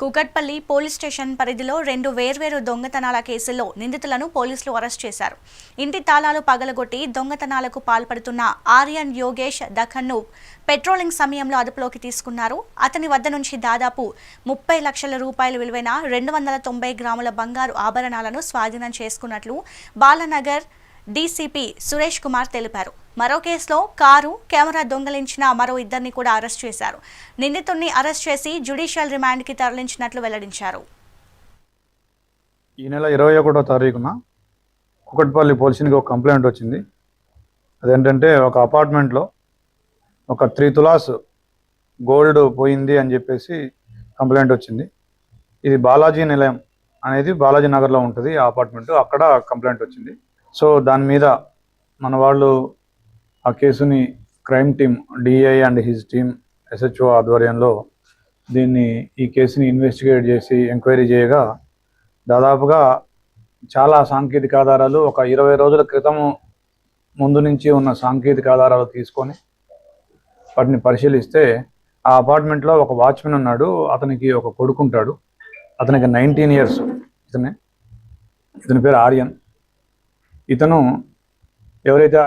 Kukatpally police station పరిధిలో రెండు వేర్వేరు దొంగతనాల కేసుల్లో నిందితులను పోలీసులు అరెస్ట్ చేశారు. ఇంటి తాళాలు పగలగొట్టి దొంగతనాలకు పాల్పడుతున్న ఆర్యన్ యోగేష్ దఖన్ను పెట్రోలింగ్ సమయంలో అదుపులోకి తీసుకున్నారు. అతని వద్ద నుంచి దాదాపు ముప్పై లక్షల రూపాయల విలువైన రెండు వందల తొంభై గ్రాముల బంగారు ఆభరణాలను స్వాధీనం చేసుకున్నట్లు బాలనగర్ డీసీపీ సురేష్ కుమార్ తెలిపారు. మరో కేసులో కారు కెమెరా దొంగలించిన మరో ఇద్దరిని కూడా అరెస్ట్ చేశారు. నిందితుడిని అరెస్ట్ చేసి జ్యుడిషియల్ రిమాండ్కి తరలించినట్లు వెల్లడించారు. ఈ నెల ఇరవై ఒకటో తారీఖున కుకట్పల్లి పోలీసునికి ఒక కంప్లైంట్ వచ్చింది. అదేంటంటే ఒక అపార్ట్మెంట్లో ఒక త్రీ తులాస్ గోల్డ్ పోయింది అని చెప్పేసి కంప్లైంట్ వచ్చింది. ఇది బాలాజీ నిలయం అనేది బాలాజీ నగర్లో ఉంటుంది ఆ అపార్ట్మెంట్. అక్కడ కంప్లైంట్ వచ్చింది. సో దాని మీద మన వాళ్ళు ఆ కేసుని crime team DI and his team SHO ఆధ్వర్యంలో దీన్ని ఈ కేసుని ఇన్వెస్టిగేట్ చేసి ఎంక్వైరీ చేయగా దాదాపుగా చాలా సాంకేతిక ఆధారాలు ఒక ఇరవై రోజుల క్రితం ముందు నుంచి ఉన్న సాంకేతిక ఆధారాలు తీసుకొని వాటిని పరిశీలిస్తే ఆ అపార్ట్మెంట్లో ఒక వాచ్మెన్ ఉన్నాడు అతనికి ఒక కొడుకుంటాడు అతనికి నైన్టీన్ ఇయర్స్. ఇతనే. ఇతని పేరు ఆర్యన్. ఇతను ఎవరైతే